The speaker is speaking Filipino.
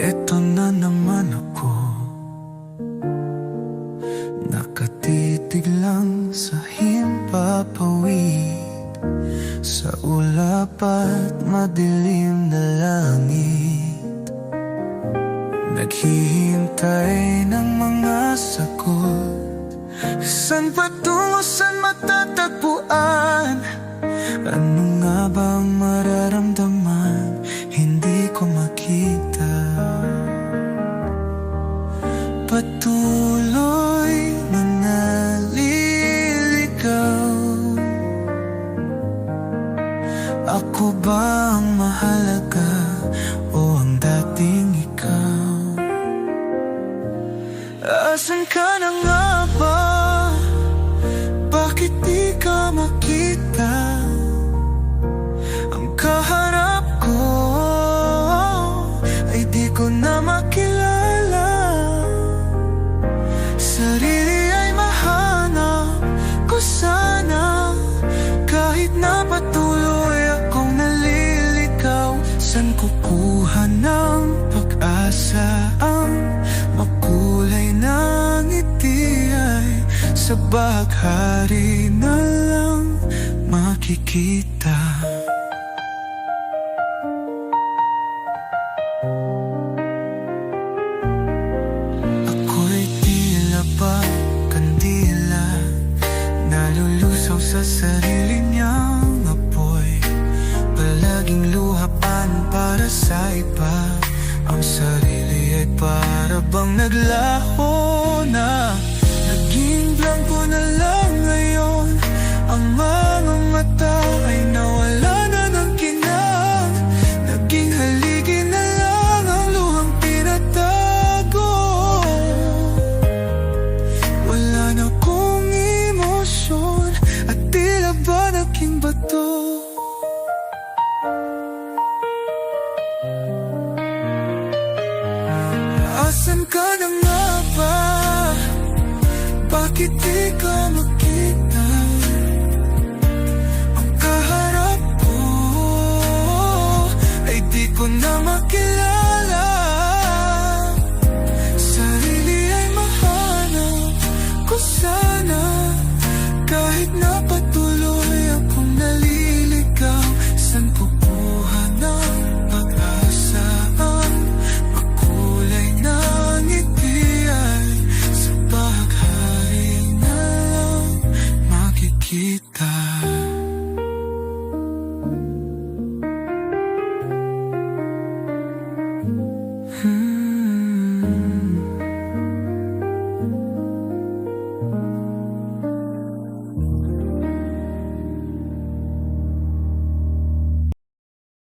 Eto na naman ako. Nakatitig lang sa himpapawid. Sa ulap at madilim na langit. Naghihintay ng mga sagot. San patungo, san matatagpuan? Ano Patuloy na naliligaw Ako ba ang mahalaga na akong naliligaw San kukuha ng pag-asa Ang makulay na ngiti ay Sa baghari na lang makikita. Ako'y tila ba kandila. Nalulusaw sa sarili luhapan para sa iba. Ang sarili ay para bang naglaho na. Naging blanco na lang ngayon. Ang mga mata ay nawala na ng kinang. Naging haligi na lang ang luhang pinatago. Wala na kong emosyon. At tila ba naging bato Asan ka na nga ba? Bakit di ka makita? Ang kaharap ko Ay di ko na makilala